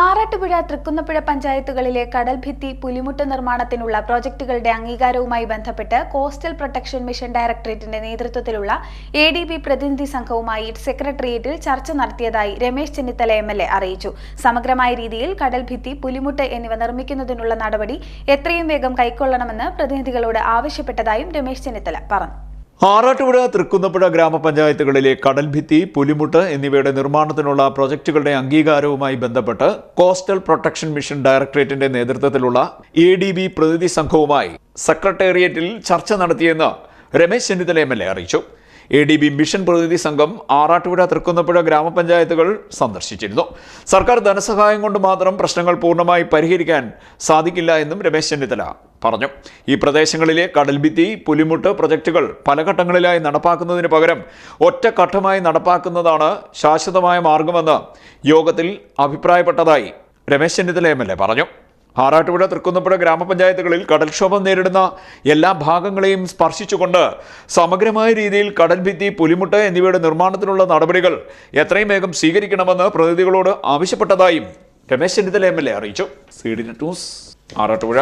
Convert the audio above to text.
ആറാട്ടുപുഴ തൃക്കുന്നപ്പുഴ പഞ്ചായത്തുകളിലെ കടൽഭിത്തി പുലിമുട്ട് നിർമ്മാണത്തിനുള്ള പ്രോജക്ടുകളുടെ അംഗീകാരവുമായി ബന്ധപ്പെട്ട് coastal protection mission ഡയറക്ടറേറ്റിന്റെ നേതൃത്വത്തിലുള്ള എ ഡി ബി പ്രതിനിധി സംഘവുമായി സെക്രട്ടേറിയറ്റിൽ ചർച്ച നടത്തിയതായി Ramesh Chennithala M L A അറിയിച്ചു. സമഗ്രമായ രീതിയിൽ കടൽഭിത്തി പുലിമുട്ട് എന്നിവ നിർമ്മിക്കുന്നതിനുള്ള നടപടി എത്രയും വേഗം കൈക്കൊള്ളണമെന്ന് പ്രതിനിധികളോട് ആവശ്യപ്പെട്ടതായും രമേശ് ചെന്നിത്തല പറഞ്ഞു. ആറാട്ടുപുഴ തൃക്കുന്നപ്പുഴ ഗ്രാമപഞ്ചായത്തുകളിലെ കടൽഭിത്തി പുലിമുട്ട് എന്നിവയുടെ നിർമ്മാണത്തിനുള്ള പ്രൊജക്ടുകളുടെ അംഗീകാരവുമായി ബന്ധപ്പെട്ട് കോസ്റ്റൽ പ്രൊട്ടക്ഷൻ മിഷൻ ഡയറക്ടറേറ്റിന്റെ നേതൃത്വത്തിലുള്ള എ ഡി ബി പ്രതിനിധി സംഘവുമായി സെക്രട്ടേറിയറ്റിൽ ചർച്ച നടത്തിയെന്ന് Ramesh Chennithala M L A അറിയിച്ചു. എ ഡി ബി മിഷൻ പ്രതിനിധി സംഘം ആറാട്ടുപുഴ തൃക്കുന്നപ്പുഴ ഗ്രാമപഞ്ചായത്തുകൾ സന്ദർശിച്ചിരുന്നു. സർക്കാർ ധനസഹായം കൊണ്ട് മാത്രം പ്രശ്നങ്ങൾ പൂർണമായി പരിഹരിക്കാൻ സാധിക്കില്ല എന്നും രമേശ് ചെന്നിത്തല പറഞ്ഞു. ഈ പ്രദേശങ്ങളിലെ കടൽഭിത്തി പുലിമുട്ട് പ്രൊജക്ടുകൾ പല ഘട്ടങ്ങളിലായി നടപ്പാക്കുന്നതിന് പകരം ഒറ്റഘട്ടമായി നടപ്പാക്കുന്നതാണ് ശാശ്വതമായ മാർഗമെന്ന് യോഗത്തിൽ അഭിപ്രായപ്പെട്ടതായി Ramesh Chennithala M L A പറഞ്ഞു. ആറാട്ടുപുഴ തൃക്കുന്നപ്പുഴ ഗ്രാമപഞ്ചായത്തുകളിൽ കടൽക്ഷോഭം നേരിടുന്ന എല്ലാ ഭാഗങ്ങളെയും സ്പർശിച്ചുകൊണ്ട് സമഗ്രമായ രീതിയിൽ കടൽഭിത്തി പുലിമുട്ട് എന്നിവയുടെ നിർമ്മാണത്തിനുള്ള നടപടികൾ എത്രയും വേഗം സ്വീകരിക്കണമെന്ന് പ്രതിനിധികളോട് ആവശ്യപ്പെട്ടതായും Ramesh Chennithala M L A അറിയിച്ചു. C D news Arattupuzha.